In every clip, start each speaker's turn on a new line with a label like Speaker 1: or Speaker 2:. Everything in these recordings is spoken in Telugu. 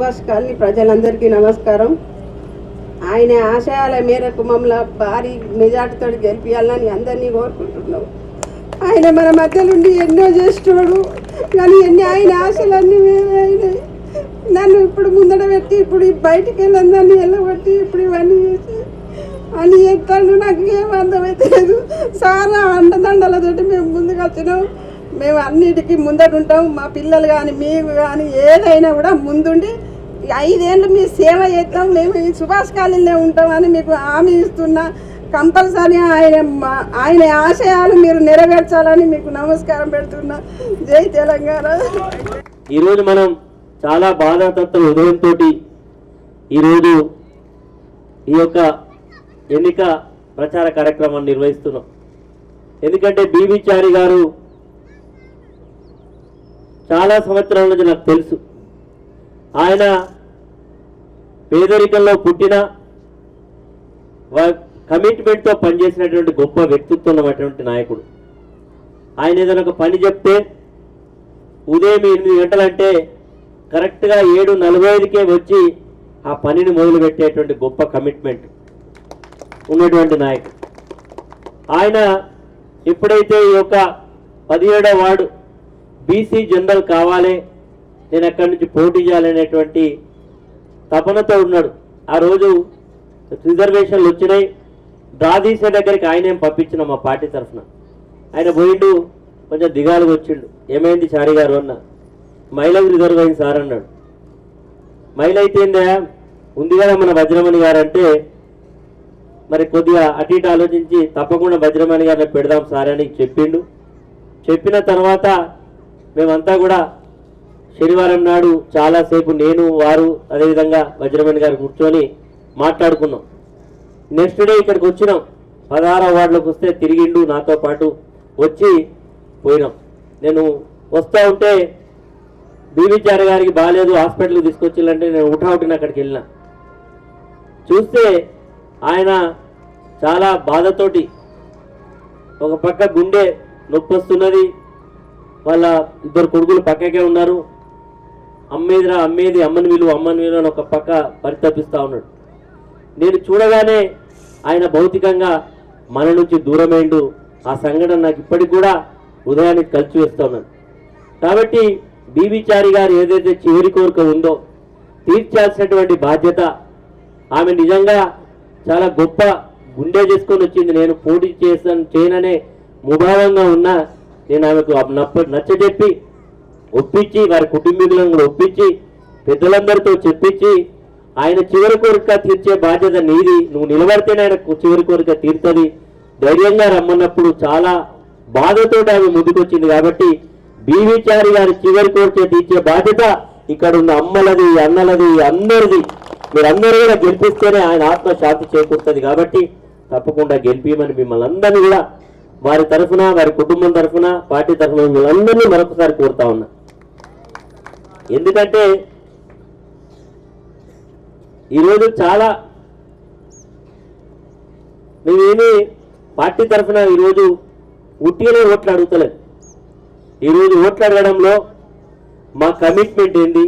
Speaker 1: సుభాష్ కాలనీ ప్రజలందరికీ నమస్కారం. ఆయన ఆశయాల మేరకు మమ్మల్ని భారీ మెజార్టీతో గెలిపించాలని అందరినీ కోరుకుంటున్నాం. ఆయన మన మధ్యలోండి ఎన్నో చేస్తున్నాడు. కానీ ఎన్ని ఆయన ఆశలన్నీ వేరే అయినాయి. నన్ను ఇప్పుడు ముందడ పెట్టి ఇప్పుడు బయటికి వెళ్ళందరినీ వెళ్ళబట్టి ఇప్పుడు ఇవన్నీ చేసి అని చెప్తాను నాకు ఏం అర్థమవుతలేదు చాలా అండదండలతోటి మేము ముందుకు వచ్చినాం. మేము అన్నిటికీ ముందట ఉంటాం. మా పిల్లలు కానీ మీకు కానీ ఏదైనా కూడా ముందుండి ఐదేళ్ళు మీ సేవ చేస్తాం మేము ఈ సుభాష్ కాలనీలో ఉంటామని మీకు హామీ ఇస్తున్నా. కంపల్సరీ ఆయన ఆయన ఆశయాలు మీరు నెరవేర్చాలని మీకు నమస్కారం పెడుతున్నా. జై తెలంగాణ.
Speaker 2: ఈరోజు మనం చాలా బాధాతత్వ హృదయంతో ఈరోజు ఈ యొక్క ఎన్నిక ప్రచార కార్యక్రమాన్ని నిర్వహిస్తున్నాం. ఎందుకంటే బీబీ చారి గారు చాలా సంవత్సరాల నుంచి నాకు తెలుసు. ఆయన పేదరికంలో పుట్టిన కమిట్మెంట్తో పనిచేసినటువంటి గొప్ప వ్యక్తిత్వం ఉన్నటువంటి నాయకుడు. ఆయన ఏదైనా ఒక పని చెప్తే ఉదయం ఎనిమిది గంటలంటే కరెక్ట్గా ఏడు నలభై ఐదుకే వచ్చి ఆ పనిని మొదలుపెట్టేటువంటి గొప్ప కమిట్మెంట్ ఉన్నటువంటి నాయకుడు. ఆయన ఎప్పుడైతే ఈ యొక్క పదిహేడో వార్డు బీసీ జనరల్ కావాలి నేను అక్కడి నుంచి పోటీ చేయాలనేటువంటి తపనతో ఉన్నాడు. ఆ రోజు రిజర్వేషన్లు వచ్చినాయి. డ్రా తీసే దగ్గరికి ఆయనేం పంపించిన మా పార్టీ తరఫున. ఆయన పోయిండు కొంచెం దిగాలుగా వచ్చిండు. ఏమైంది చారి గారు అన్న. మహిళకు రిజర్వ్ అయింది సార్ అన్నాడు. మహిళ అయితే ఏందా? ఉంది కదా మన వజ్రమణి గారు అంటే మరి కొద్దిగా అటు ఇటు ఆలోచించి తప్పకుండా వజ్రమణి గారిని పెడదాం సార్ అని చెప్పిండు. చెప్పిన తర్వాత మేమంతా కూడా శనివారం నాడు చాలాసేపు నేను వారు అదేవిధంగా వజ్రమణి గారు కూర్చొని మాట్లాడుకున్నాం. నెక్స్ట్ డే ఇక్కడికి వచ్చినాం. పదహారో వార్డులోకి వస్తే తిరిగిండు నాతో పాటు వచ్చి పోయినాం. నేను వస్తూ ఉంటే బీబీచారి గారికి బాగాలేదు హాస్పిటల్కి తీసుకొచ్చిందంటే నేను ఉఠావుటిని అక్కడికి వెళ్ళిన. చూస్తే ఆయన చాలా బాధతోటి ఒక పక్క గుండె నొప్పి వస్తున్నది వాళ్ళ ఇద్దరు కొడుకులు పక్కకే ఉన్నారు. అమ్మేదిరా అమ్మేది అమ్మని విలువ అమ్మని విలువ అని ఒక పక్క పరితపిస్తూ ఉన్నాడు. నేను చూడగానే ఆయన భౌతికంగా మన నుంచి దూరమైండు. ఆ సంఘటన నాకు ఇప్పటికి కూడా ఉదయానికి కలిసి వేస్తున్నాను కాబట్టి బీబీచారి గారు ఏదైతే చివరి కోరిక ఉందో తీర్చాల్సినటువంటి బాధ్యత ఆమె నిజంగా చాలా గొప్ప గుండె చేసుకొని వచ్చింది. నేను పోటీ చేసాను చేయననే ముభావంగా ఉన్నా నేను ఆమెకు నప్ప నచ్చజెప్పి ఒప్పించి వారి కుటుంబీకులను కూడా ఒప్పించి పెద్దలందరితో చెప్పించి ఆయన చివరి కోరిక తీర్చే బాధ్యత నీది. నువ్వు నిలబడితేనే ఆయన చివరి కోరిక తీరుతుంది. ధైర్యంగా రమ్మన్నప్పుడు చాలా బాధతో ఆమె ముందుకొచ్చింది కాబట్టి బీవీచారి గారి చివరి కోరిక తీర్చే బాధ్యత ఇక్కడ ఉన్న అమ్మలది అన్నలది అందరిది. మీరందరూ కూడా గెలిపిస్తేనే ఆయన ఆత్మ శాంతి చేకూరుతుంది కాబట్టి తప్పకుండా గెలిపిమని మిమ్మల్ని అందరినీ కూడా వారి తరఫున వారి కుటుంబం తరఫున పార్టీ తరఫున మిమ్మల్ని అందరినీ మరొకసారి కోరుతా ఉన్నా. ఎందుకంటే ఈరోజు చాలా మేమేమి పార్టీ తరఫున ఈరోజు ఉట్టిగానే ఓట్లు అడుగుతలేదు ఈరోజు ఓట్లు అడగడంలో మా కమిట్మెంట్ ఏంది?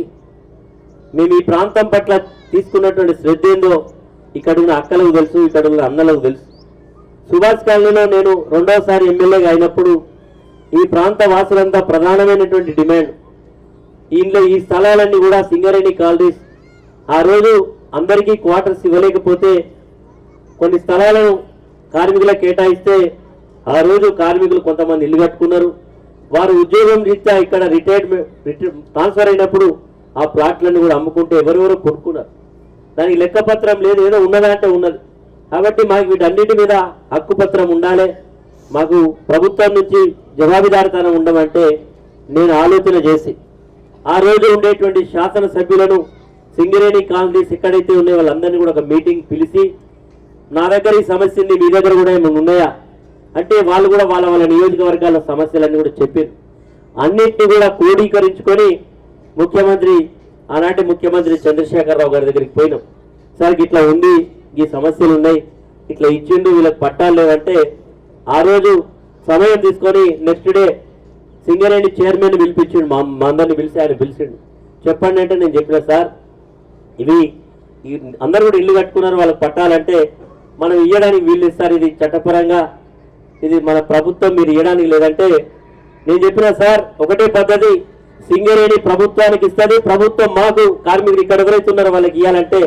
Speaker 2: మేము ఈ ప్రాంతం పట్ల తీసుకున్నటువంటి శ్రద్ధ ఏందో ఇక్కడ ఉన్న అక్కలకు తెలుసు ఇక్కడ ఉన్న అన్నలకు తెలుసు. సుభాష్ కాలనీలో నేను రెండవసారి ఎమ్మెల్యేగా అయినప్పుడు ఈ ప్రాంత వాసులంతా ప్రధానమైనటువంటి డిమాండ్. దీనిలో ఈ స్థలాలన్నీ కూడా సింగరేణి కాలనీస్. ఆ రోజు అందరికీ క్వార్టర్స్ ఇవ్వలేకపోతే కొన్ని స్థలాలను కార్మికులకు కేటాయిస్తే ఆ రోజు కార్మికులు కొంతమంది ఇల్లు కట్టుకున్నారు. వారు ఉద్యోగం రీత్యా ఇక్కడ రిటైర్డ్ ట్రాన్స్ఫర్ అయినప్పుడు ఆ ప్లాట్లను కూడా అమ్ముకుంటే ఎవరెవరో కొనుక్కున్నారు. దానికి లెక్కపత్రం లేదు ఏదో ఉన్నదంటే ఉన్నది. కాబట్టి మాకు వీటన్నిటి మీద హక్కుపత్రం ఉండాలి. మాకు ప్రభుత్వం నుంచి జవాబుదారితనం ఉండమంటే నేను ఆలోచన చేసి ఆ రోజు ఉండేటువంటి శాసనసభ్యులను సింగరేణి కాలనీస్ ఎక్కడైతే ఉండే వాళ్ళందరినీ కూడా ఒక మీటింగ్ పిలిచి నా దగ్గర ఈ సమస్య ఉంది మీ దగ్గర కూడా ఏమైనా ఉన్నాయా? అంటే వాళ్ళు కూడా వాళ్ళ వాళ్ళ నియోజకవర్గాల సమస్యలన్నీ కూడా చెప్పారు. అన్నింటినీ కూడా క్రోడీకరించుకొని ముఖ్యమంత్రి ఆనాటి ముఖ్యమంత్రి చంద్రశేఖరరావు గారి దగ్గరికి పోయినాం. సార్ ఇట్లా ఉంది ఈ సమస్యలు ఉన్నాయి ఇట్లా ఇచ్చిండు వీళ్ళకి పట్టాలు లేదంటే ఆ రోజు సమయం తీసుకొని నెక్స్ట్ డే సింగరేణి చైర్మన్ పిలిపించిండు మా మా అందరిని పిలిచి ఆయన పిలిచిండు. చెప్పండి అంటే నేను చెప్పిన సార్ ఇవి అందరు కూడా ఇల్లు కట్టుకున్నారు వాళ్ళకి పట్టాలంటే మనం ఇవ్వడానికి వీళ్ళు ఇస్తారు ఇది చట్టపరంగా ఇది మన ప్రభుత్వం మీరు ఇవ్వడానికి లేదంటే నేను చెప్పిన సార్ ఒకటే పద్ధతి సింగరేణి ప్రభుత్వానికి ఇస్తుంది ప్రభుత్వం మాకు కార్మికులు ఇక్కడ ఎవరైతే ఉన్నారో వాళ్ళకి ఇవ్వాలంటే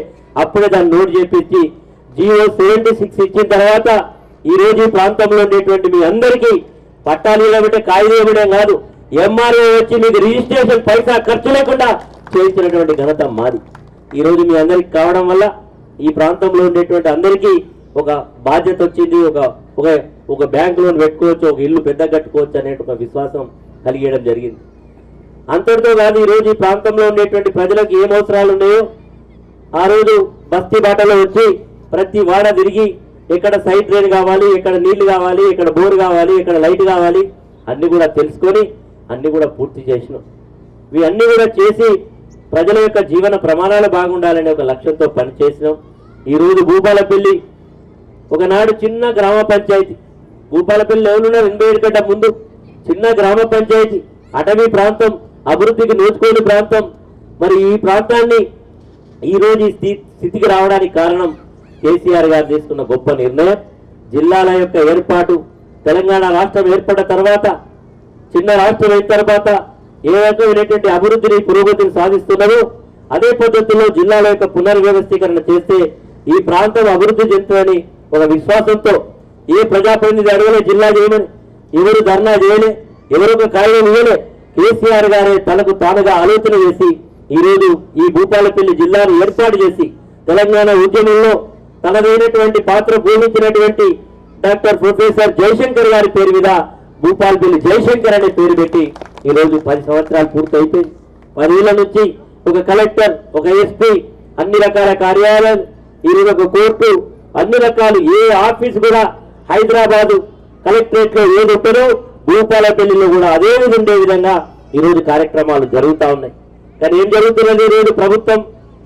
Speaker 2: అప్పుడే దాన్ని నోట్ చేపించి జియో సెవెంటీ సిక్స్ ఇచ్చిన తర్వాత ఈ రోజు ఈ ప్రాంతంలో ఉండేటువంటి మీ అందరికీ పట్టాలు ఇవ్వబట్టే కాగితం ఇవ్వడం కాదు. ఎంఆర్ఓ వచ్చి మీకు రిజిస్ట్రేషన్ పైసా ఖర్చు లేకుండా చేయించినటువంటి ఘనత మాది. ఈ రోజు మీ అందరికి కావడం వల్ల ఈ ప్రాంతంలో ఉండేటువంటి అందరికీ ఒక బాధ్యత వచ్చింది. ఒక ఒక ఒక బ్యాంక్ లోన్ పెట్టుకోవచ్చు ఒక ఇల్లు పెద్ద కట్టుకోవచ్చు అనే ఒక విశ్వాసం కలిగేయడం జరిగింది. అంతటితో కాదు ఈ రోజు ఈ ప్రాంతంలో ఉండేటువంటి ప్రజలకు ఏం అవసరాలు ఉన్నాయో ఆ రోజు బస్తీ బాటలో వచ్చి ప్రతి వాడ తిరిగి ఎక్కడ సైడ్ డ్రైన్ కావాలి ఎక్కడ నీళ్ళు కావాలి ఎక్కడ బోర్ కావాలి ఎక్కడ లైట్ కావాలి. అన్ని కూడా తెలుసుకొని అన్ని కూడా పూర్తి చేసినాం. ఇవన్నీ కూడా చేసి ప్రజల యొక్క జీవన ప్రమాణాలు బాగుండాలనే ఒక లక్ష్యంతో పనిచేసినాం. ఈ రోజు భూపాలపల్లి ఒకనాడు చిన్న గ్రామ పంచాయతీ. భూపాలపల్లి ఎవరున్నారు ఎనభై ఏడు కంటే ముందు. చిన్న గ్రామ పంచాయతీ. అటవీ ప్రాంతం అభివృద్ధికి నోచుకోని ప్రాంతం. మరి ఈ ప్రాంతాన్ని ఈ రోజు ఈ స్థితికి రావడానికి కారణం కేసీఆర్ గారు తీసుకున్న గొప్ప నిర్ణయం. జిల్లాల యొక్క ఏర్పాటు తెలంగాణ రాష్ట్రం ఏర్పడిన తర్వాత చిన్న రాష్ట్రం అయిన తర్వాత ఏ రకమైనటువంటి అభివృద్ధిని పురోగతిని సాధిస్తున్నదో అదే పద్ధతిలో జిల్లాల యొక్క పునర్వ్యవస్థీకరణ చేస్తే ఈ ప్రాంతం అభివృద్ధి చెందుతుందని ఒక విశ్వాసంతో ఏ ప్రజాప్రతినిధి అడగలే జిల్లా చేయమని ఎవరు ధర్నా చేయలే ఎవరు ఒక ఇవ్వలే కేసీఆర్ గారే తనకు తానుగా ఆలోచన చేసి ఈ రోజు ఈ భూపాలపల్లి జిల్లాను ఏర్పాటు చేసి తెలంగాణ ఉద్యమంలో తనదైనటువంటి పాత్ర పోషించినటువంటి డాక్టర్ ప్రొఫెసర్ జయశంకర్ గారి పేరు మీద భూపాలపల్లి జయశంకర్ అనే పేరు పెట్టి ఈ రోజు పది సంవత్సరాలు పూర్తయిపోయింది. పదేళ్ళ నుంచి ఒక కలెక్టర్ ఒక ఎస్పీ అన్ని రకాల కార్యాలయం ఈరోజు ఒక కోర్టు అన్ని రకాలు ఏ ఆఫీస్ కూడా హైదరాబాదు కలెక్టరేట్లో ఏది భూపాలపల్లిలో కూడా అదే విధంగా ఉండే విధంగా ఈరోజు కార్యక్రమాలు జరుగుతూ ఉన్నాయి. కానీ ఏం జరుగుతున్నది? ఈరోజు ప్రభుత్వం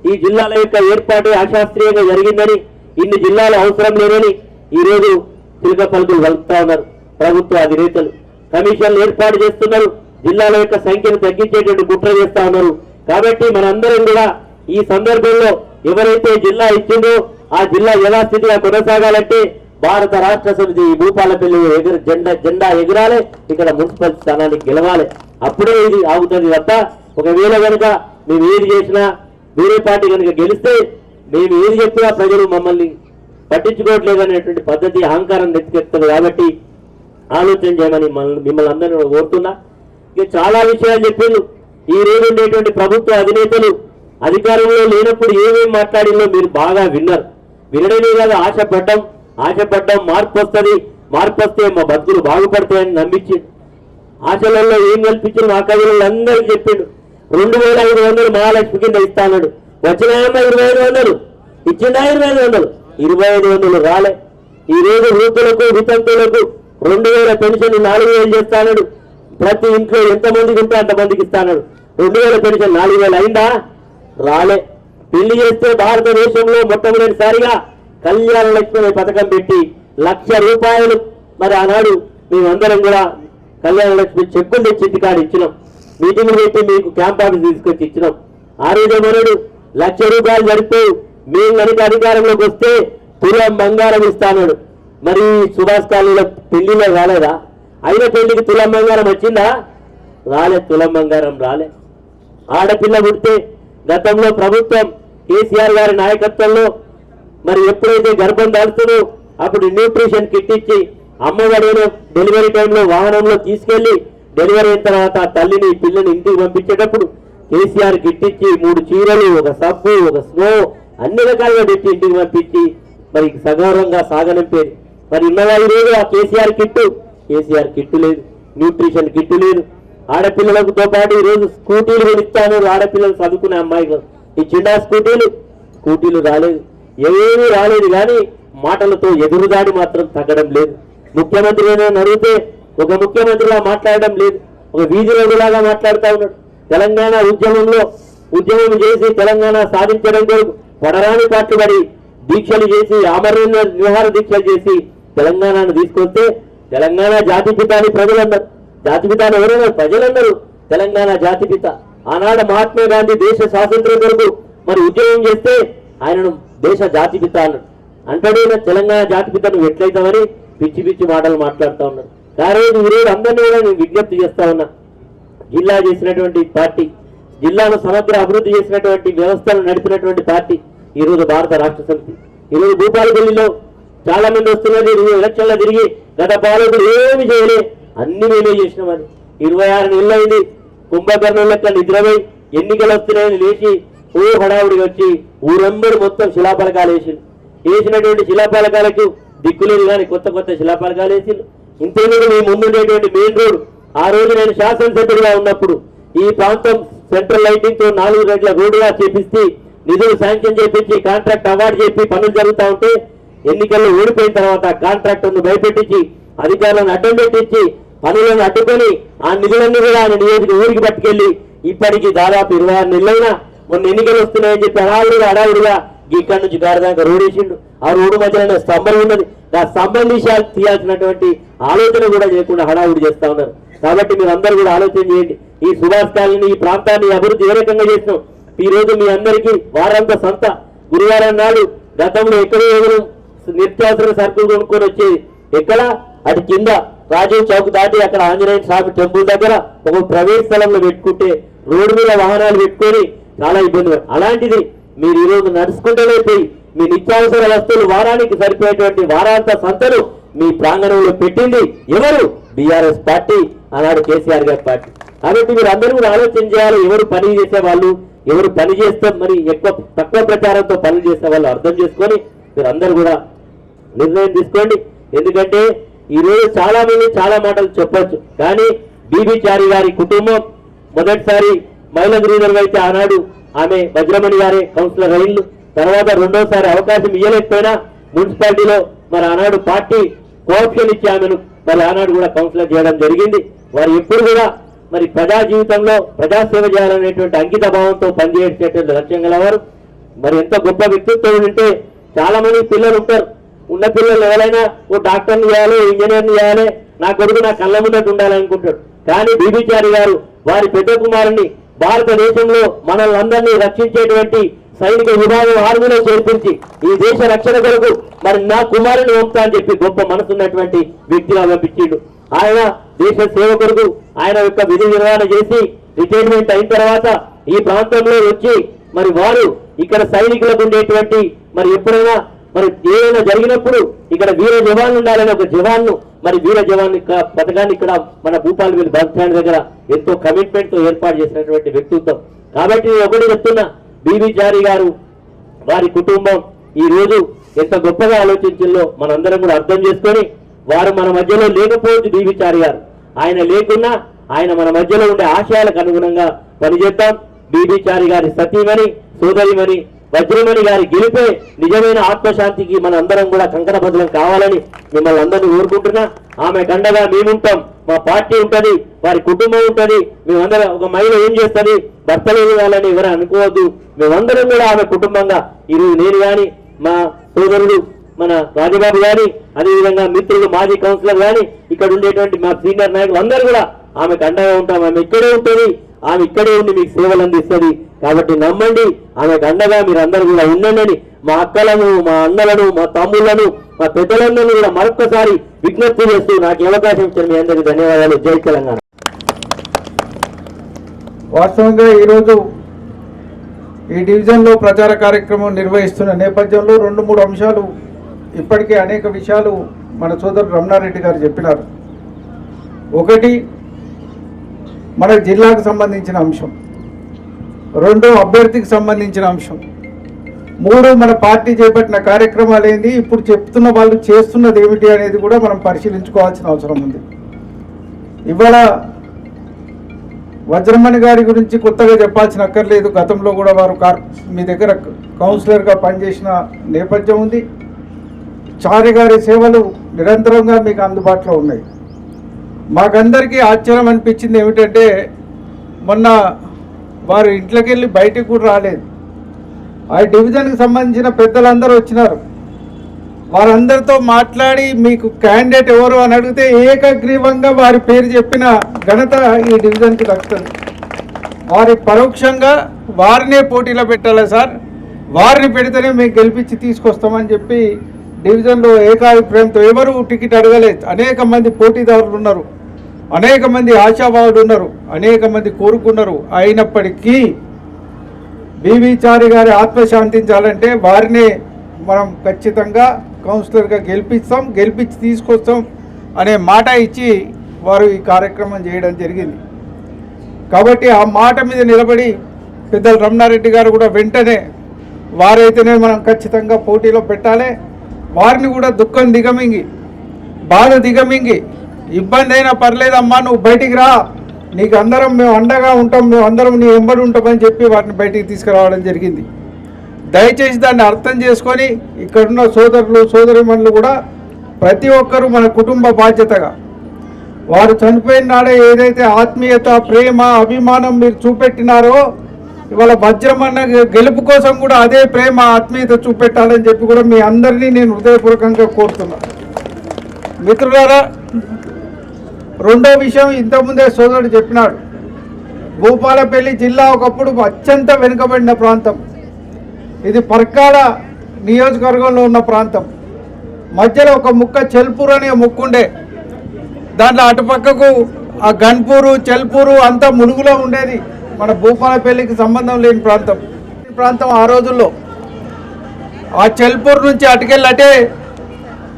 Speaker 2: ఈ జిల్లాల యొక్క ఏర్పాటు అశాస్త్రీయంగా జరిగిందని ఇన్ని జిల్లాలు అవసరం లేదని ఈ రోజు పలుకులు కలుపుతా ఉన్నారు. ప్రభుత్వ అధినేతలు. కమిషన్లు ఏర్పాటు చేస్తున్నారు. జిల్లాల యొక్క సంఖ్యను తగ్గించేటువంటి కుట్ర చేస్తా ఉన్నారు. కాబట్టి మనందరం కూడా ఈ సందర్భంలో ఎవరైతే జిల్లా ఇచ్చిందో ఆ జిల్లా యథాస్థితిగా కొనసాగాలంటే భారత రాష్ట్ర సమితి భూపాలపల్లి ఎగురు జెండా జెండా ఎగురాలి. ఇక్కడ మున్సిపల్ స్థానాన్ని గెలవాలి. అప్పుడే ఇది ఆగుతుంది తప్ప ఒకవేళ కనుక మేము ఏది చేసినా వేరే పార్టీ కనుక గెలిస్తే మేము ఏది చెప్పినా ప్రజలు మమ్మల్ని పట్టించుకోవట్లేదు అనేటువంటి పద్ధతి అహంకారం నెత్తికెత్తుంది కాబట్టి ఆలోచన చేయమని మిమ్మల్ని అందరినీ కూడా కోరుతున్నా. ఇక చాలా విషయాలు చెప్పిండు ఈ రోజు ఉండేటువంటి ప్రభుత్వ అధినేతలు అధికారంలో లేనప్పుడు ఏమేమి మాట్లాడిందో మీరు బాగా విన్నారు. వినడమే కాదు ఆశపడ్డం ఆశపడ్డం మార్పు వస్తుంది మార్పు వస్తే మా బతుకులు బాగుపడతాయని నమ్మించి ఆశలలో ఏం కల్పించిన మా కవిలు అందరికీ చెప్పిండు. రెండు వేల ఐదు వందలు మహాలక్ష్మి కింద ఇస్తానడు వచ్చిన ఇరవై ఐదు వందలు. ఇచ్చిందా ఇరవై ఐదు వందలు? ఇరవై ఐదు వందలు రాలే. ఈ రోజు వృద్ధులకు వితంతులకు రెండు వేల పెన్షన్ నాలుగు వేలు చేస్తాడు ప్రతి ఇంట్లో ఎంతమందికి ఉంటే అంతమందికి ఇస్తాడు రెండు వేల పెన్షన్ నాలుగు వేలు అయిందా? రాలే. పెళ్ళి చేస్తే భారతదేశంలో మొట్టమొదటిసారిగా కళ్యాణ లక్ష్మి అనే పథకం పెట్టి లక్ష రూపాయలు మరి ఆనాడు మేమందరం కూడా కళ్యాణ లక్ష్మి చెక్కులు తెచ్చి ఇంటికాడ ఇచ్చినాం. మీటింగ్ పెట్టి మీకు క్యాంప్ ఆఫీస్ తీసుకొచ్చి ఇచ్చినాం. ఆ రోజు మనడు లక్ష రూపాయలు జరిపి మేము కనుక అధికారంలోకి వస్తే తులం బంగారం ఇస్తాడు మరి సుభాష్ కాలనీలో పెళ్ళిలో రాలేదా? అయిన పెళ్ళికి తులం బంగారం వచ్చిందా? రాలే తులం బంగారం రాలే. ఆడపిల్ల పుడితే గతంలో ప్రభుత్వం కేసీఆర్ గారి నాయకత్వంలో మరి ఎప్పుడైతే గర్భం దాల్చుతుందో అప్పుడు న్యూట్రిషన్ కిట్ ఇచ్చి అమ్మఒడిని డెలివరీ టైంలో వాహనంలో తీసుకెళ్ళి డెలివరీ అయిన తర్వాత ఆ తల్లిని పిల్లని ఇంటికి పంపించేటప్పుడు కేసీఆర్ గిట్టించి మూడు చీరలు ఒక సబ్బు ఒక స్నో అన్ని రకాలుగా పెట్టి ఇంటికి పంపించి మరి సగౌరవంగా సాగనింపేది మరి ఇన్నవారి రోజు ఆ కేసీఆర్ కిట్టు? కేసీఆర్ కిట్టు లేదు. న్యూట్రిషన్ కిట్టు లేదు. ఆడపిల్లలతో పాటు ఈరోజు రోజు స్కూటీలు పెడతాను ఆడపిల్లలు చదువుకునే అమ్మాయిలు. ఈ చిన్న స్కూటీలు స్కూటీలు రాలేదు. ఏమీ రాలేదు కానీ మాటలతో ఎదురుదాడి మాత్రం తగ్గడం లేదు. ముఖ్యమంత్రి ఏమైనా అడిగితే ఒక ముఖ్యమంత్రిలా మాట్లాడడం లేదు. ఒక వీధి రోడ్డులాగా మాట్లాడుతూ ఉన్నాడు. తెలంగాణ ఉద్యమంలో ఉద్యమం చేసి తెలంగాణ సాధించడం కొరకు పడరాని పాటుబడి దీక్షలు చేసి ఆమరణ నిహార దీక్షలు చేసి తెలంగాణను తీసుకొస్తే తెలంగాణ జాతి అని ప్రజలందరూ జాతి అని ఎవరైనా ప్రజలందరూ తెలంగాణ జాతిపిత ఆనాడు మహాత్మా గాంధీ దేశ స్వాతంత్ర్యం కొరకు మరి ఉద్యమం చేస్తే ఆయనను దేశ జాతిపిత అన్నాడు. అంటాడు తెలంగాణ జాతిపిత నువ్వు ఎట్లయితామని పిచ్చి పిచ్చి మాటలు మాట్లాడుతూ ఉన్నారు. కానీ ఈరోజు అందరినీ కూడా నేను విజ్ఞప్తి చేస్తా ఉన్నా. జిల్లా చేసినటువంటి పార్టీ జిల్లాను సమగ్ర అభివృద్ధి చేసినటువంటి వ్యవస్థలు నడిపినటువంటి పార్టీ ఈరోజు భారత రాష్ట్ర సమితి. ఈరోజు భూపాలపల్లిలో చాలా మంది వస్తున్నది ఇరవై ఎలక్షన్లో తిరిగి గత పాలకులు ఏమి చేయలే. అన్ని మేమే చేసినామని ఇరవై ఆరు నెలలైంది కుంభకర్ణం లెక్క నిద్రపోయి ఎన్నికలు వస్తున్నాయని లేచి ఓ హడావుడికి వచ్చి ఊరందరూ మొత్తం శిలాపలకాలు వేసింది వేసినటువంటి శిలాపలకాలకు దిక్కులేదు కానీ కొత్త కొత్త శిలాపలకాలు వేసింది ఇంతేందుకు మీ ముందుండేటువంటి మెయిన్ రోడ్ ఆ రోజు నేను శాసనసభ్యుడిగా ఉన్నప్పుడు ఈ ప్రాంతం సెంట్రల్ లైటింగ్తో నాలుగు గంటల రోడ్డుగా చేపిస్తే నిధులు శాంక్షన్ చేపించి కాంట్రాక్ట్ అవార్డు చెప్పి పనులు జరుగుతా ఉంటే ఎన్నికల్లో ఓడిపోయిన తర్వాత కాంట్రాక్టర్ను భయపెట్టించి అధికారులను అడ్డం పెట్టించి పనులను అడ్డుకొని ఆ నిధులన్నీ కూడా ఆయన నియోజక ఊరికి పట్టుకెళ్ళి ఇప్పటికి దాదాపు ఇరవై ఆరు నెలలైనా మొన్న ఎన్నికలు వస్తున్నాయని చెప్పి హడావుడిగా హడావుడిగా ఇక్కడి నుంచి దాకా రోడ్ వేసిండు ఆ రోడ్డు మధ్యలో స్తంభం ఉన్నది. ఆ స్తంభం తీసా- తీయాల్సినటువంటి ఆలోచన కూడా చేయకుండా హడావుడి చేస్తా ఉన్నారు. కాబట్టి మీరు అందరూ కూడా ఆలోచన చేయండి. ఈ సుభాష్ కాలనీ ఈ ప్రాంతాన్ని అభివృద్ధి ఏ రకంగా చేసినాం? ఈ రోజు మీ అందరికీ వారంత సంత. గురువారం నాడు గతంలో ఎక్కడో ఎవరు నిత్యావసర సరుకులు కొనుక్కొని వచ్చేది. ఎక్కడ? అది కింద. రాజీవ్ చౌక్ దాటి అక్కడ ఆంజనేయ స్వామి టెంపుల్ దగ్గర ఒక ప్రవేశ స్థలంలో పెట్టుకుంటే రోడ్డు మీద వాహనాలు పెట్టుకొని చాలా ఇబ్బంది అలాంటిది మీరు ఈ రోజు నడుచుకుంటూనే పోయి మీ నిత్యావసర వస్తువులు వారానికి సరిపోయేటువంటి వారాంత సంతలు మీ ప్రాంగణంలో పెట్టింది ఎవరు? బీఆర్ఎస్ పార్టీ ఆనాడు కేసీఆర్ గారి పార్టీ. కాబట్టి మీరు అందరూ కూడా ఆలోచన చేయాలి ఎవరు పని చేసే వాళ్ళు ఎవరు పని చేస్తే మరి ఎక్కువ తక్కువ ప్రచారంతో పనులు చేసే వాళ్ళు అర్థం చేసుకొని మీరు అందరూ కూడా నిర్ణయం తీసుకోండి. ఎందుకంటే ఈ రోజు చాలా మంది చాలా మాటలు చెప్పొచ్చు. కానీ బీబీ చారి గారి కుటుంబం మొదటిసారి మహిళా గిరిజనులు అయితే ఆనాడు ఆమె వజ్రమణి గారే కౌన్సిలర్ అయింది తర్వాత రెండోసారి అవకాశం ఇవ్వలేకపోయినా మున్సిపాలిటీలో మరి ఆనాడు పార్టీ కోఆప్షన్ ఇచ్చి ఆమెను మరి ఆనాడు కూడా కౌన్సిలర్ చేయడం జరిగింది. వారు ఎప్పుడు కూడా మరి ప్రజా జీవితంలో ప్రజాసేవ చేయాలనేటువంటి అంకిత భావంతో పనిచేసేటువంటి లక్ష్యం గలవారు. మరి ఎంత గొప్ప వ్యక్తిత్వం ఉంటే చాలా మంది పిల్లలు ఉంటారు. ఉన్న పిల్లలు ఎవరైనా ఓ డాక్టర్ని చేయాలి ఇంజనీర్ని చేయాలి నా కొడుకు నా కళ్ళ ముందట ఉండాలనుకుంటాడు. కానీ బీబీచారి గారు వారి పెద్ద కుమారుని భారతదేశంలో మనల్ని అందరినీ రక్షించేటువంటి సైనిక విభాగం ఆర్మీలో చేర్పించి ఈ దేశ రక్షణ కొరకు మరి నా కుమారుని వంపుతా అని చెప్పి గొప్ప మనసున్నటువంటి వ్యక్తిగా పంపించిండు ఆయన దేశ సేవ కొరకు ఆయన యొక్క విధి నిర్వహణ చేసి రిటైర్మెంట్ అయిన తర్వాత ఈ ప్రాంతంలో వచ్చి మరి వారు ఇక్కడ సైనికులకు ఉండేటువంటి మరి ఎప్పుడైనా మరి ఏదైనా జరిగినప్పుడు ఇక్కడ వీర జవాన్లు ఉండాలని ఒక జవాన్ను మరి వీర జవాన్ పథకాన్ని ఇక్కడ మన భూపాలపల్లి బస్ స్టాండ్ దగ్గర ఎంతో కమిట్మెంట్తో ఏర్పాటు చేసినటువంటి వ్యక్తిత్వం. కాబట్టి నేను ఒకటి చెప్తున్నా బీబీ జారీ గారు వారి కుటుంబం ఈ రోజు ఎంత గొప్పగా ఆలోచించిందో మనందరం కూడా అర్థం చేసుకొని వారు మన మధ్యలో లేకపోవచ్చు బీబీచారి గారు. ఆయన లేకున్నా ఆయన మన మధ్యలో ఉండే ఆశయాలకు అనుగుణంగా పనిచేద్దాం. బీబీచారి గారి సతీమణి సోదరిమణి వజ్రమణి గారి గెలిపే నిజమైన ఆత్మశాంతికి మన అందరం కూడా కంకణ బదులం కావాలని మిమ్మల్ని అందరినీ కోరుకుంటున్నా. ఆమె కండగా మేముంటాం. మా పార్టీ ఉంటుంది వారి కుటుంబం ఉంటుంది మేమందరం ఒక మహిళ ఏం చేస్తుంది భర్త లేని వాళ్ళని ఎవరు అనుకోవద్దు. మేమందరం కూడా ఆమె కుటుంబంగా ఈరోజు నేను కానీ మా సోదరుడు మన రాజబాబు కానీ అదేవిధంగా మిత్రులు మాజీ కౌన్సిలర్ కానీ ఇక్కడ ఉండేటువంటి మా సీనియర్ నాయకులు అందరూ కూడా ఆమెకు అండగా ఉంటాం. ఆమె ఇక్కడే ఉంటుంది ఆమె ఇక్కడే ఉండి మీకు సేవలు అందిస్తుంది. కాబట్టి నమ్మండి ఆమెకు అండగా మీరు అందరూ కూడా ఉండండి. మా అక్కలను మా అన్నలను మా తమ్ముళ్ళను మా పెద్దలందరినీ కూడా మరొక్కసారి విజ్ఞప్తి చేస్తూ నాకు అవకాశం ఇచ్చిన మీ అందరికీ ధన్యవాదాలు. జై తెలంగాణ.
Speaker 3: వాస్తవంగా ఈరోజు ఈ డివిజన్లో ప్రచార కార్యక్రమం నిర్వహిస్తున్న నేపథ్యంలో రెండు మూడు అంశాలు ఇప్పటికే అనేక విషయాలు మన సోదరుడు రమణారెడ్డి గారు చెప్పినారు. ఒకటి మన జిల్లాకు సంబంధించిన అంశం. రెండు అభ్యర్థికి సంబంధించిన అంశం. మూడు మన పార్టీ చేపట్టిన కార్యక్రమాలు ఏంటి? ఇప్పుడు చెప్తున్న వాళ్ళు చేస్తున్నది ఏమిటి అనేది కూడా మనం పరిశీలించుకోవాల్సిన అవసరం ఉంది. ఇవాళ వజ్రమణి గారి గురించి కొత్తగా చెప్పాల్సిన అక్కర్లేదు. గతంలో కూడా వారు కార్ మీ దగ్గర కౌన్సిలర్గా పనిచేసిన నేపథ్యం ఉంది. చారి గారి సేవలు నిరంతరంగా మీకు అందుబాటులో ఉన్నాయి. మాకందరికీ ఆశ్చర్యం అనిపించింది ఏమిటంటే మొన్న వారు ఇంట్లోకి వెళ్ళి బయటికి కూడా రాలేదు. ఆ డివిజన్కి సంబంధించిన పెద్దలందరూ వచ్చినారు. వారందరితో మాట్లాడి మీకు క్యాండిడేట్ ఎవరు అని అడిగితే ఏకగ్రీవంగా వారి పేరు చెప్పిన ఘనత ఈ డివిజన్కి దక్కుతుంది. వారి పరోక్షంగా వారినే పోటీలో పెట్టాలి సార్? వారిని పెడితేనే మేము గెలిపించి తీసుకొస్తామని చెప్పి డివిజన్లో ఏకాభిప్రాయంతో ఎవరు టికెట్ అడగలేదు. అనేక మంది పోటీదారులు ఉన్నారు. అనేక మంది ఆశావాదులు ఉన్నారు అనేక మంది కోరుకున్నారు. అయినప్పటికీ బీవీ చారి గారి ఆత్మ శాంతించాలంటే వారినే మనం ఖచ్చితంగా కౌన్సిలర్గా గెలిపిస్తాం గెలిపించి తీసుకొస్తాం అనే మాట ఇచ్చి వారు ఈ కార్యక్రమం చేయడం జరిగింది. కాబట్టి ఆ మాట మీద నిలబడి పెద్దలు రమణారెడ్డి గారు కూడా వెంటనే వారైతేనే మనం ఖచ్చితంగా పోటీలో పెట్టాలి. వారిని కూడా దుఃఖం దిగమింగి బాధ దిగమింగి ఇబ్బంది అయినా పర్లేదమ్మా నువ్వు బయటికి రా. నీకు అందరం మేము అండగా ఉంటాం మేము అందరం నీ ఎంబడి ఉంటామని చెప్పి వాటిని బయటికి తీసుకురావడం జరిగింది. దయచేసి దాన్ని అర్థం చేసుకొని ఇక్కడున్న సోదరులు సోదరిమణులు కూడా ప్రతి ఒక్కరూ మన కుటుంబ బాధ్యతగా. వారు చనిపోయిన నాడే ఏదైతే ఆత్మీయత ప్రేమ అభిమానం మీరు చూపెట్టినారో ఇవాళ వజ్రమన్న గెలుపు కోసం కూడా అదే ప్రేమ ఆత్మీయత చూపెట్టాలని చెప్పి కూడా మీ అందరినీ నేను హృదయపూర్వకంగా కోరుతున్నా. మిత్రులారా రెండో విషయం ఇంతకుముందే సోదరుడు చెప్పినాడు. భూపాలపల్లి జిల్లా ఒకప్పుడు అత్యంత వెనుకబడిన ప్రాంతం. ఇది పర్కాడ నియోజకవర్గంలో ఉన్న ప్రాంతం. మధ్యలో ఒక ముక్క చెల్పూర్ అనే ముక్కుండే దాంట్లో అటుపక్కకు ఆ గన్పూరు చెల్పూరు అంతా ములుగులో ఉండేది. మన భూపాలపల్లికి సంబంధం లేని ప్రాంతం. ఈ ప్రాంతం ఆ రోజుల్లో ఆ చెల్పూర్ నుంచి అటుకెళ్ళటే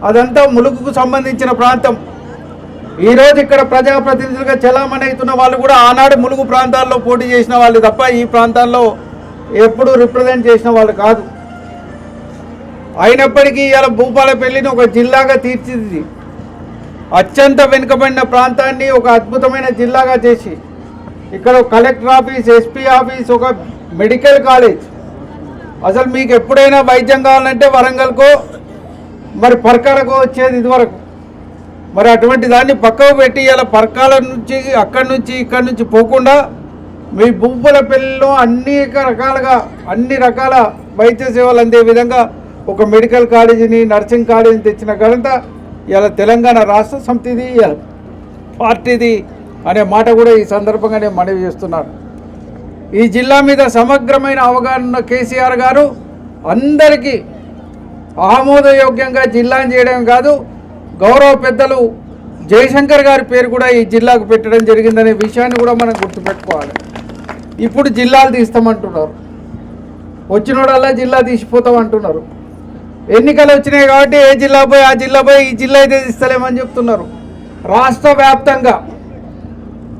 Speaker 3: అదంతా ములుగుకు సంబంధించిన ప్రాంతం. ఈరోజు ఇక్కడ ప్రజాప్రతినిధులుగా చలామణి అవుతున్న వాళ్ళు కూడా ఆనాడు ములుగు ప్రాంతాల్లో పోటీ చేసిన వాళ్ళు తప్ప ఈ ప్రాంతాల్లో ఎప్పుడూ రిప్రజెంట్ చేసిన వాళ్ళు కాదు. అయినప్పటికీ ఇలా భూపాలపల్లిని ఒక జిల్లాగా తీర్చిదిద్ది. అత్యంత వెనుకబడిన ప్రాంతాన్ని ఒక అద్భుతమైన జిల్లాగా చేసి ఇక్కడ కలెక్టర్ ఆఫీస్ ఎస్పీ ఆఫీస్ ఒక మెడికల్ కాలేజ్. అసలు మీకు ఎప్పుడైనా వైద్యం కావాలంటే వరంగల్కో మరి పర్కాలకో వచ్చేది ఇదివరకు. మరి అటువంటి దాన్ని పక్కకు పెట్టి ఇలా పర్కాల నుంచి అక్కడి నుంచి ఇక్కడి నుంచి పోకుండా మీ భూపుల పెళ్ళిలో అనేక రకాలుగా అన్ని రకాల వైద్య సేవలు అందే విధంగా ఒక మెడికల్ కాలేజీని నర్సింగ్ కాలేజీని తెచ్చిన ఘనత ఇలా తెలంగాణ రాష్ట్ర సమితిది ఇలా పార్టీది అనే మాట కూడా ఈ సందర్భంగా నేను మనవి చేస్తున్నాను ఈ జిల్లా మీద సమగ్రమైన అవగాహన ఉన్న కేసీఆర్ గారు అందరికీ ఆమోదయోగ్యంగా జిల్లాని చేయడం కాదు గౌరవ పెద్దలు జయశంకర్ గారి పేరు కూడా ఈ జిల్లాకు పెట్టడం జరిగిందనే విషయాన్ని కూడా మనం గుర్తుపెట్టుకోవాలి. ఇప్పుడు జిల్లాలు తీస్తామంటున్నారు. వచ్చినోడల్లా జిల్లా తీసిపోతాం అంటున్నారు. ఎన్నికలు వచ్చినాయి కాబట్టి ఏ జిల్లా పోయి ఆ జిల్లా పోయి ఈ జిల్లా అయితే తీస్తలేమని చెప్తున్నారు. రాష్ట్ర వ్యాప్తంగా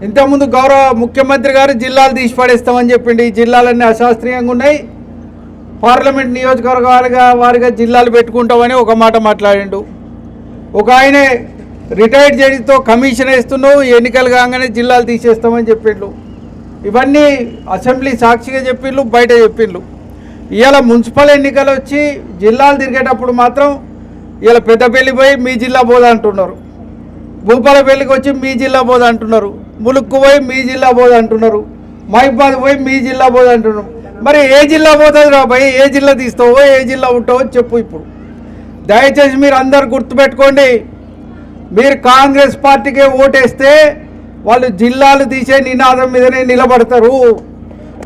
Speaker 3: ఇంతకుముందు గౌరవ ముఖ్యమంత్రి గారు జిల్లాలు తీసి పడేస్తామని చెప్పిండు. ఈ జిల్లాలన్నీ అశాస్త్రీయంగా ఉన్నాయి. పార్లమెంట్ నియోజకవర్గాలుగా వారిగా జిల్లాలు పెట్టుకుంటామని ఒక మాట మాట్లాడిండు. ఒక ఆయనే రిటైర్డ్ జడ్జితో కమిషన్ వేస్తున్నావు ఎన్నికలు కాగానే జిల్లాలు తీసేస్తామని చెప్పిండ్రు ఇవన్నీ అసెంబ్లీ సాక్షిగా చెప్పిండ్రు బయట చెప్పిండ్రు ఇవాళ మున్సిపల్ ఎన్నికలు వచ్చి జిల్లాలు తిరిగేటప్పుడు మాత్రం ఇవాళ పెద్దపల్లి పోయి మీ జిల్లా పోదా అంటున్నారు. భూపాలపల్లికి వచ్చి మీ జిల్లా పోదా అంటున్నారు. ములుక్కు పోయి మీ జిల్లా పోదా అంటున్నారు. మహిబాద్ పోయి మీ జిల్లా పోదా అంటున్నారు. మరి ఏ జిల్లా పోతుంది రా ఏ జిల్లా తీస్తావో ఏ జిల్లా ఉంటావో చెప్పు ఇప్పుడు. దయచేసి మీరు అందరు గుర్తుపెట్టుకోండి. మీరు కాంగ్రెస్ పార్టీకే ఓటేస్తే వాళ్ళు జిల్లాలు తీసే నినాదం మీదనే నిలబడతారు.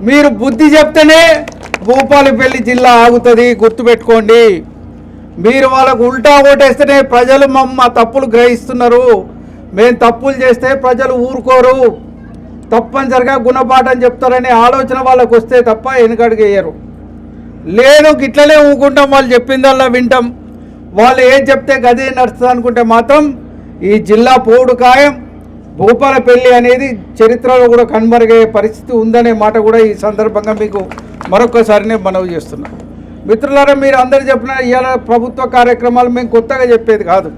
Speaker 3: మీరు బుద్ధి చెప్తేనే భూపాలపల్లి జిల్లా ఆగుతుంది గుర్తుపెట్టుకోండి. మీరు వాళ్ళకు ఉల్టా ఓటేస్తేనే ప్రజలు మమ్మ తప్పులు గ్రహిస్తున్నారు. మేము తప్పులు చేస్తే ప్రజలు ఊరుకోరు. తప్పనిసరిగా గుణపాఠం చెప్తారనే ఆలోచన వాళ్ళకు వస్తే తప్ప వెనుకడిగేయరు వేయరు. లేదు గిట్లనే ఊకుంటాం వాళ్ళు చెప్పిందల్లా వింటాం. వాళ్ళు ఏం చెప్తే గదే నడుస్తుంది అనుకుంటే మాత్రం ఈ జిల్లా పోవుడు ఖాయం భూపాలపల్లి అనేది చరిత్రలో కూడా కనుమరుగయ్యే పరిస్థితి ఉందనే మాట కూడా ఈ సందర్భంగా మీకు మరొకసారి నేను మనవి చేస్తున్నా. మిత్రులారా మీరు అందరు చెప్పిన ఇవాళ ప్రభుత్వ కార్యక్రమాలు మేము కొత్తగా చెప్పేది కాదు.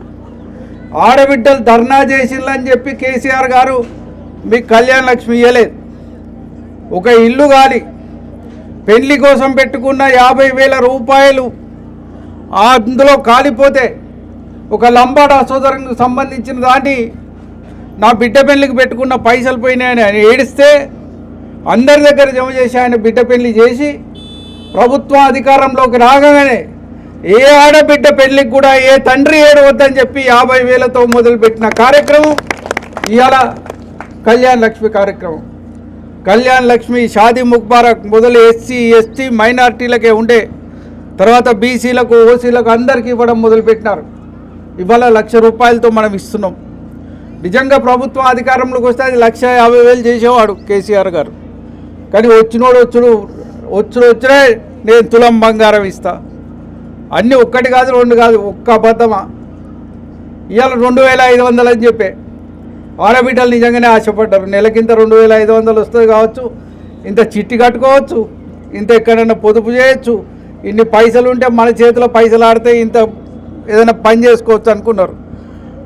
Speaker 3: ఆడబిడ్డలు ధర్నా చేసిందని చెప్పి కేసీఆర్ గారు మీకు కళ్యాణ లక్ష్మి ఇవ్వలేదు ఒక ఇల్లు కానీ పెళ్ళి కోసం పెట్టుకున్న యాభై వేల రూపాయలు అందులో కాలిపోతే ఒక లంబాడ సోదరునికి సంబంధించిన దాన్ని నా బిడ్డ పెళ్ళికి పెట్టుకున్న పైసలు పోయినాయని ఆయన ఏడిస్తే అందరి దగ్గర జమ చేసి ఆయన బిడ్డ పెళ్ళి చేసి ప్రభుత్వం అధికారంలోకి రాగానే ఏ ఆడబిడ్డ పెళ్ళికి కూడా ఏ తండ్రి ఏడవద్దని చెప్పి యాభై వేలతో మొదలుపెట్టిన కార్యక్రమం ఇవాళ కళ్యాణ్ లక్ష్మి కార్యక్రమం. కళ్యాణ్ లక్ష్మి షాదీ ముక్బారక్ మొదలు ఎస్సీ ఎస్టీ మైనార్టీలకే ఉండే తర్వాత బీసీలకు ఓసీలకు అందరికీ ఇవ్వడం మొదలుపెట్టినారు. ఇవాళ లక్ష రూపాయలతో మనం ఇస్తున్నాం. నిజంగా ప్రభుత్వం అధికారంలోకి వస్తే అది లక్ష యాభై వేలు చేసేవాడు కేసీఆర్ గారు. కానీ వచ్చినోడు వచ్చుడు వచ్చుడు వచ్చినే నేను తులం బంగారం ఇస్తా. అన్నీ ఒక్కటి కాదు రెండు కాదు ఒక్క అబద్ధమా? ఇవాళ రెండు వేల ఐదు వందలు అని చెప్పే. ఆడబిడ్డలు నిజంగానే ఆశపడ్డారు. నెలకింత రెండు వేల ఐదు వందలు వస్తుంది కావచ్చు ఇంత చిట్టి కట్టుకోవచ్చు ఇంత ఎక్కడైనా పొదుపు చేయొచ్చు ఇన్ని పైసలు ఉంటే మన చేతిలో పైసలు ఆడితే ఇంత ఏదైనా పని చేసుకోవచ్చు అనుకున్నారు.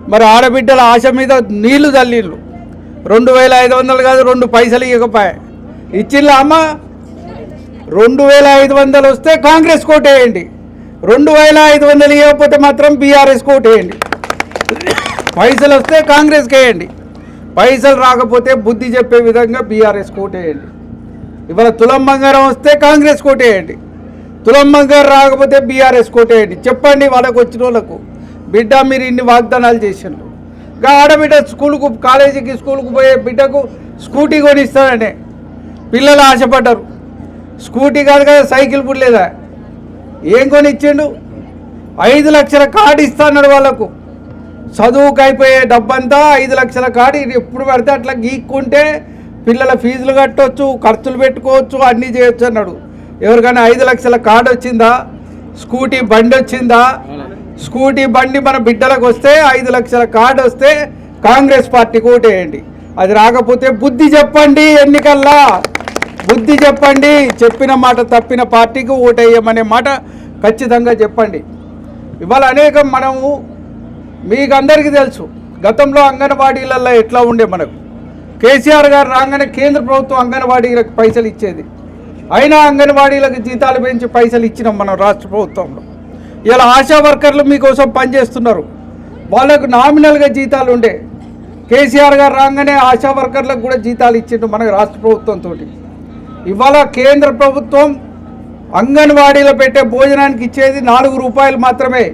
Speaker 3: మరి ఆడబిడ్డల ఆశ మీద నీళ్ళు తల్లిళ్ళు రెండు వేల ఐదు వందలు కాదు రెండు పైసలు ఇవ్వకపోయా. ఇచ్చిల్లా అమ్మ? రెండు వేల ఐదు వందలు వస్తే కాంగ్రెస్ కోటేయండి. రెండు వేల ఐదు వందలు ఇవ్వకపోతే మాత్రం బీఆర్ఎస్ కోటేయండి. పైసలు వస్తే కాంగ్రెస్కి వేయండి. పైసలు రాకపోతే బుద్ధి చెప్పే విధంగా బీఆర్ఎస్ కోటేయండి. ఇవాళ తులం బంగారం వస్తే కాంగ్రెస్ కోటేయండి. తులమ్మ గారు రాకపోతే బీఆర్ఎస్ కోటేయండి. చెప్పండి వాళ్ళకు వచ్చిన వాళ్ళకు. బిడ్డ మీరు ఇన్ని వాగ్దానాలు చేసిండ్రు. ఇంకా ఆడబిడ్డ స్కూల్కు కాలేజీకి స్కూల్కు పోయే బిడ్డకు స్కూటీ కొనిస్తాననే పిల్లలు ఆశపడ్డారు. స్కూటీ కాదు కదా సైకిల్ పుట్టలేదా ఏం కొనిచ్చిండు? ఐదు లక్షల కార్డు ఇస్తాడు వాళ్ళకు. చదువుకు అయిపోయే డబ్బంతా ఐదు లక్షల కార్డు ఎప్పుడు పడితే అట్లా గీక్కుంటే పిల్లల ఫీజులు కట్టవచ్చు ఖర్చులు పెట్టుకోవచ్చు అన్నీ చేయొచ్చు అన్నాడు. ఎవరికైనా ఐదు లక్షల కార్డు వచ్చిందా? స్కూటీ బండి వచ్చిందా? స్కూటీ బండి మన బిడ్డలకు వస్తే ఐదు లక్షల కార్డు వస్తే కాంగ్రెస్ పార్టీకి ఓటేయండి. అది రాకపోతే బుద్ధి చెప్పండి ఎన్నికల్లా. బుద్ధి చెప్పండి చెప్పిన మాట తప్పిన పార్టీకి ఓటేయమనే మాట ఖచ్చితంగా చెప్పండి. ఇవాళ అనేకం మనము మీకు అందరికీ తెలుసు గతంలో అంగన్వాడీలలో ఎట్లా ఉండే మనకు? కేసీఆర్ గారు రాగానే కేంద్ర ప్రభుత్వం అంగన్వాడీలకు పైసలు ఇచ్చేది. అయినా అంగన్వాడీలకు జీతాలు పెంచి పైసలు ఇచ్చినాం మనం రాష్ట్ర ప్రభుత్వంలో. ఇలా ఆశా వర్కర్లు మీకోసం పనిచేస్తున్నారు. వాళ్ళకు నామినల్గా జీతాలు ఉండే. కేసీఆర్ గారు రాగానే ఆశా వర్కర్లకు కూడా జీతాలు ఇచ్చిండు మనకు రాష్ట్ర ప్రభుత్వంతో ఇవాళ కేంద్ర ప్రభుత్వం అంగన్వాడీలో పెట్టే భోజనానికి ఇచ్చేది నాలుగు రూపాయలు మాత్రమే.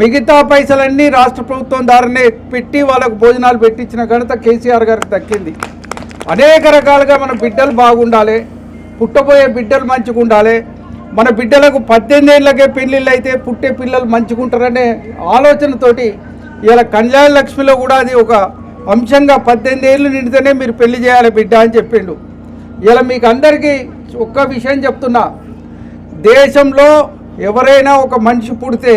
Speaker 3: మిగతా పైసలన్నీ రాష్ట్ర ప్రభుత్వం దారినే పెట్టి వాళ్ళకు భోజనాలు పెట్టించిన ఘనత కేసీఆర్ గారికి దక్కింది. అనేక రకాలుగా మన బిడ్డలు బాగుండాలి. పుట్టబోయే బిడ్డలు మంచిగా ఉండాలి. మన బిడ్డలకు పద్దెనిమిది ఏళ్ళకే పెళ్ళిళ్ళు అయితే పుట్టే పిల్లలు మంచిగుంటారనే ఆలోచనతోటి ఇలా కళ్యాణ లక్ష్మిలో కూడా అది ఒక అంశంగా పద్దెనిమిది ఏళ్ళు నిండితేనే మీరు పెళ్ళి చేయాలి బిడ్డ అని చెప్పిండు. ఇలా మీకు అందరికీ ఒక్క విషయం చెప్తున్నా. దేశంలో ఎవరైనా ఒక మనిషి పుడితే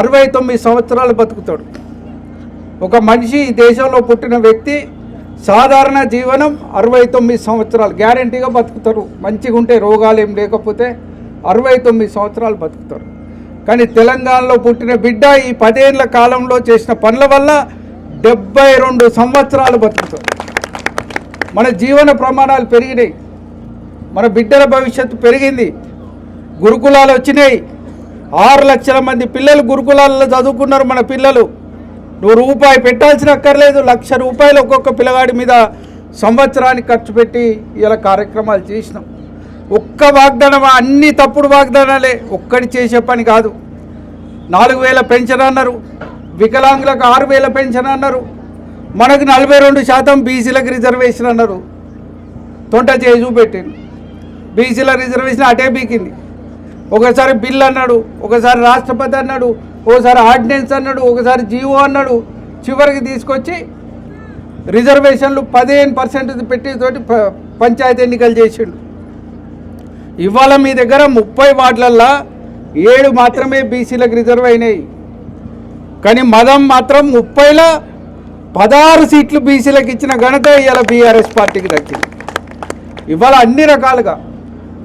Speaker 3: అరవై తొమ్మిది సంవత్సరాలు బతుకుతాడు. ఒక మనిషి ఈ దేశంలో పుట్టిన వ్యక్తి సాధారణ జీవనం అరవై తొమ్మిది సంవత్సరాలు గ్యారంటీగా బతుకుతారు. మంచిగా ఉంటే రోగాలు ఏం లేకపోతే అరవై తొమ్మిది సంవత్సరాలు బతుకుతారు. కానీ తెలంగాణలో పుట్టిన బిడ్డ ఈ పదేళ్ళ కాలంలో చేసిన పనుల వల్ల డెబ్బై రెండు సంవత్సరాలు బతుకుతారు. మన జీవన ప్రమాణాలు పెరిగినాయి. మన బిడ్డల భవిష్యత్తు పెరిగింది. గురుకులాలు వచ్చినాయి. ఆరు లక్షల మంది పిల్లలు గురుకులాల్లో చదువుకున్నారు మన పిల్లలు. నువ్వు రూపాయి పెట్టాల్సిన అక్కర్లేదు లక్ష రూపాయలు ఒక్కొక్క పిల్లగాడి మీద సంవత్సరానికి ఖర్చు పెట్టి ఇలా కార్యక్రమాలు చేసినాం. ఒక్క వాగ్దానం అన్ని తప్పుడు వాగ్దానాలే. ఒక్కటి చేసే పని కాదు. నాలుగు వేల పెన్షన్ అన్నారు. వికలాంగులకు ఆరు వేల పెన్షన్ అన్నారు. మనకు నలభై రెండు శాతం బీసీలకు రిజర్వేషన్ అన్నారు. తొంట చేసి చూపెట్టింది బీసీల రిజర్వేషన్ అటే బీకింది. ఒకసారి బిల్ అన్నాడు ఒకసారి రాష్ట్రపతి అన్నాడు ఒకసారి ఆర్డినెన్స్ అన్నాడు ఒకసారి జీవో అన్నాడు చివరికి తీసుకొచ్చి రిజర్వేషన్లు పదిహేను పర్సెంట్ పెట్టి తోటి ప- పంచాయతీ ఎన్నికలు చేసిండు. ఇవాళ మీ దగ్గర ముప్పై వార్డులల్లో ఏడు మాత్రమే బీసీలకు రిజర్వ్ అయినాయి. కానీ మదం మాత్రం ముప్పైలో పదహారు సీట్లు బీసీలకు ఇచ్చిన ఘనత ఇవాళ బీఆర్ఎస్ పార్టీకి దక్కింది. ఇవాళ అన్ని రకాలుగా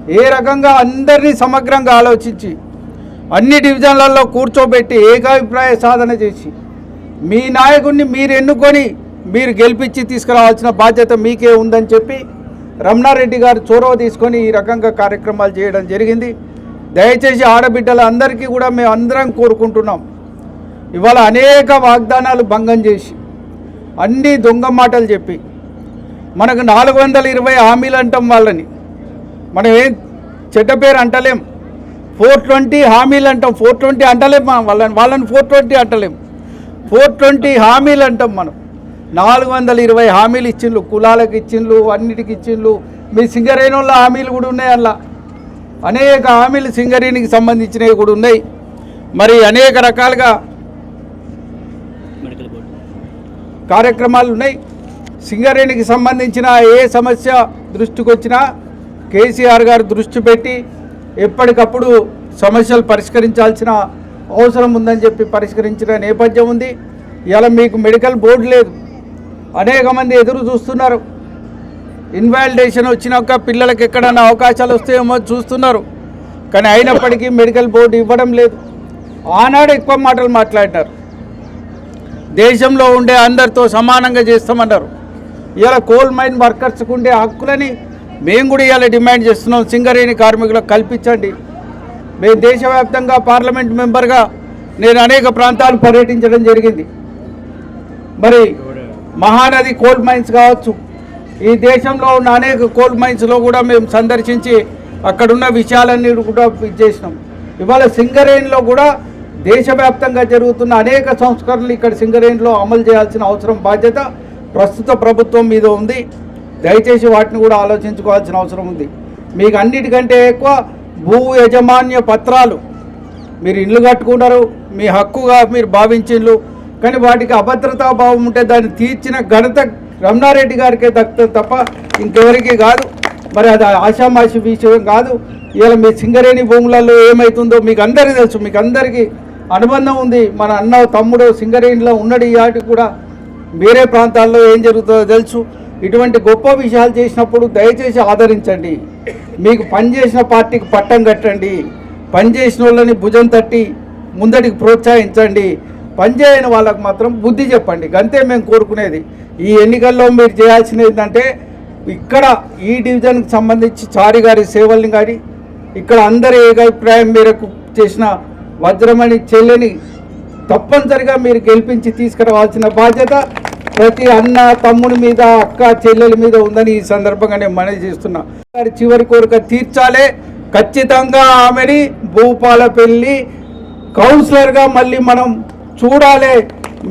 Speaker 3: ఏ రకంగా అందరినీ సమగ్రంగా ఆలోచించి అన్ని డివిజన్లలో కూర్చోబెట్టి ఏకాభిప్రాయ సాధన చేసి మీ నాయకుడిని మీరు ఎన్నుకొని మీరు గెలిపించి తీసుకురావాల్సిన బాధ్యత మీకే ఉందని చెప్పి రమణారెడ్డి గారు చొరవ తీసుకొని ఈ రకంగా కార్యక్రమాలు చేయడం జరిగింది. దయచేసి ఆడబిడ్డలందరికీ కూడా మేము అందరం కోరుకుంటున్నాం. ఇవాళ అనేక వాగ్దానాలు భంగం చేసి అన్ని దొంగ మాటలు చెప్పి మనకు నాలుగు వందల ఇరవై హామీలు అంటాం వాళ్ళని. మనం ఏం చెడ్డ పేరు అంటలేం. ఫోర్ ట్వంటీ హామీలు అంటాం ఫోర్ ట్వంటీ అంటలేం మనం వాళ్ళని వాళ్ళని ఫోర్ ట్వంటీ అంటలేం. ఫోర్ ట్వంటీ హామీలు అంటాం మనం. నాలుగు వందల ఇరవై హామీలు ఇచ్చిండ్రు కులాలకు ఇచ్చిండ్రు అన్నిటికి ఇచ్చిండ్రు మీ సింగరేణుల్లో హామీలు కూడా ఉన్నాయి అలా అనేక హామీలు సింగరేణికి సంబంధించినవి కూడా ఉన్నాయి. మరి అనేక రకాలుగా కార్యక్రమాలు ఉన్నాయి. సింగరేణికి సంబంధించిన ఏ సమస్య దృష్టికి వచ్చినా కేసీఆర్ గారు దృష్టి పెట్టి ఎప్పటికప్పుడు సమస్యలు పరిష్కరించాల్సిన అవసరం ఉందని చెప్పి పరిష్కరించిన నేపథ్యం ఉంది. ఇలా మీకు మెడికల్ బోర్డు లేదు. అనేక మంది ఎదురు చూస్తున్నారు. ఇన్వాలిడేషన్ వచ్చినాక పిల్లలకి ఎక్కడన్నా అవకాశాలు వస్తాయేమో చూస్తున్నారు. కానీ అయినప్పటికీ మెడికల్ బోర్డు ఇవ్వడం లేదు. ఆనాడు ఎక్కువ మాటలు మాట్లాడినారు. దేశంలో ఉండే అందరితో సమానంగా చేస్తామన్నారు. ఇలా కోల్ మైన్ వర్కర్స్కి ఉండే హక్కులని మేము కూడా ఇవాళ డిమాండ్ చేస్తున్నాం సింగరేణి కార్మికులకు కల్పించండి. మేము దేశవ్యాప్తంగా పార్లమెంట్ మెంబర్గా నేను అనేక ప్రాంతాలు పర్యటించడం జరిగింది. మరి మహానది కోల్ మైన్స్ కావచ్చు ఈ దేశంలో ఉన్న అనేక కోల్ మైన్స్లో కూడా మేము సందర్శించి అక్కడున్న విషయాలన్నీ కూడా ఇది చేసినాం ఇవాళ సింగరేణిలో కూడా దేశవ్యాప్తంగా జరుగుతున్న అనేక సంస్కరణలు ఇక్కడ సింగరేణిలో అమలు చేయాల్సిన అవసరం బాధ్యత ప్రస్తుత ప్రభుత్వం మీద ఉంది. దయచేసి వాటిని కూడా ఆలోచించుకోవాల్సిన అవసరం ఉంది. మీకు అన్నిటికంటే ఎక్కువ భూ యజమాన్య పత్రాలు. మీరు ఇల్లు కట్టుకున్నారు మీ హక్కుగా మీరు భావించిండ్రు కానీ వాటికి అభద్రతా భావం ఉంటే దాన్ని తీర్చిన ఘనత రమణారెడ్డి గారికే దక్కుతుంది తప్ప ఇంకెవరికి కాదు. మరి అది ఆషామాషి విషయం కాదు. ఇలా మీ సింగరేణి భూములలో ఏమవుతుందో మీకు అందరికీ తెలుసు. మీకు అందరికీ అనుబంధం ఉంది. మన అన్న తమ్ముడు సింగరేణిలో ఉన్నది వాటికి కూడా వేరే ప్రాంతాల్లో ఏం జరుగుతుందో తెలుసు. ఇటువంటి గొప్ప విషయాలు చేసినప్పుడు దయచేసి ఆదరించండి. మీకు పనిచేసిన పార్టీకి పట్టం కట్టండి. పనిచేసిన వాళ్ళని భుజం తట్టి ముందటికి ప్రోత్సహించండి. పనిచేయని వాళ్ళకు మాత్రం బుద్ధి చెప్పండి. గంతే మేము కోరుకునేది. ఈ ఎన్నికల్లో మీరు చేయాల్సింది ఏంటంటే ఇక్కడ ఈ డివిజన్కి సంబంధించి చారి గారి సేవల్ని కానీ ఇక్కడ అందరి ఏకాభిప్రాయం మేరకు చేసిన వజ్రమణి చెల్లెని తప్పనిసరిగా మీరు గెలిపించి తీసుకురావాల్సిన బాధ్యత ప్రతి అన్న తమ్ముని మీద అక్క చెల్లెల మీద ఉందని ఈ సందర్భంగా నేను మనవి చేస్తున్నా. గారి చివరి కోరిక తీర్చాలే. ఖచ్చితంగా ఆమెని భూపాలపల్లి కౌన్సిలర్గా మళ్ళీ మనం చూడాలి.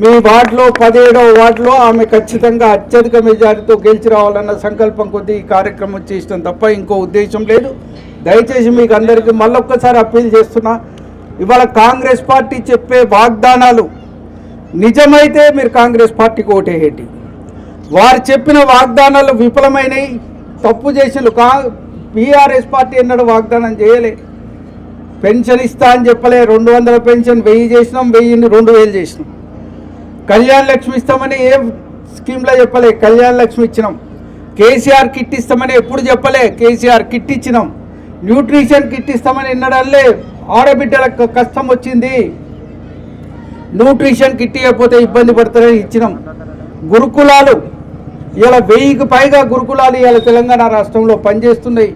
Speaker 3: మీ వార్డులో పదిహేడవ వార్డులో ఆమె ఖచ్చితంగా అత్యధిక మెజారిటీతో గెలిచి రావాలన్న సంకల్పం కొద్దీ ఈ కార్యక్రమం చేసినాం తప్ప ఇంకో ఉద్దేశం లేదు. దయచేసి మీకు అందరికీ మళ్ళొక్కసారి అప్పీల్ చేస్తున్నా. ఇవాళ కాంగ్రెస్ పార్టీ చెప్పే వాగ్దానాలు నిజమైతే మీరు కాంగ్రెస్ పార్టీకి ఓటేయండి. వారు చెప్పిన వాగ్దానాలు విఫలమైనవి తప్పు చేసిన కా బీఆర్ఎస్ పార్టీ ఎన్నడూ వాగ్దానం చేయలే. పెన్షన్ ఇస్తా అని చెప్పలే రెండు వందల పెన్షన్ వెయ్యి చేసినాం వెయ్యిని రెండు వేలు చేసినాం. కళ్యాణ్ లక్ష్మి ఇస్తామని ఏ స్కీమ్లో చెప్పలే కళ్యాణ్ లక్ష్మి ఇచ్చినాం. కేసీఆర్ కిట్ ఇస్తామని ఎప్పుడు చెప్పలే కేసీఆర్ కిట్ ఇచ్చినాం. న్యూట్రిషన్ కిట్ ఇస్తామని ఎన్నడల్లే ఆడబిడ్డలకు కష్టం వచ్చింది. న్యూట్రిషన్ కిట్ ఇవ్వకపోతే ఇబ్బంది పడతారని ఇచ్చినాం. గురుకులాలు ఇలా వెయ్యికి పైగా గురుకులాలు ఇవాళ తెలంగాణ రాష్ట్రంలో పనిచేస్తున్నాయి.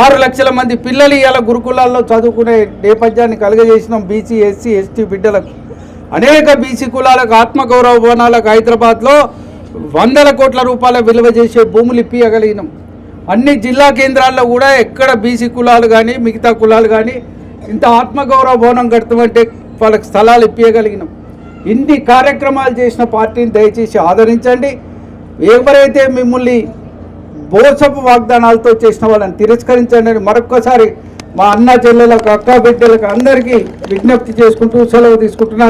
Speaker 3: ఆరు లక్షల మంది పిల్లలు ఇవాళ గురుకులాల్లో చదువుకునే నేపథ్యాన్ని కలుగజేసినాం బీసీ ఎస్సీ ఎస్టీ బిడ్డలకు. అనేక బీసీ కులాలకు ఆత్మగౌరవ భవనాలకు హైదరాబాద్లో వందల కోట్ల రూపాయల విలువ చేసే భూములు ఇప్పియగలిగినాం. అన్ని జిల్లా కేంద్రాల్లో కూడా ఎక్కడ బీసీ కులాలు కానీ మిగతా కులాలు కానీ ఇంత ఆత్మగౌరవ భవనం కడతామంటే వాళ్ళకి స్థలాలు ఇప్పించగలిగినాం ఇన్ని కార్యక్రమాలు చేసిన పార్టీని దయచేసి ఆదరించండి. ఎవరైతే మిమ్మల్ని బోసపు వాగ్దానాలతో చేసిన వాళ్ళని తిరస్కరించండి అని మరొక్కసారి మా అన్న చెల్లెలకు అక్క బిడ్డలకు అందరికీ విజ్ఞప్తి చేసుకుంటూ సెలవు తీసుకుంటున్నారు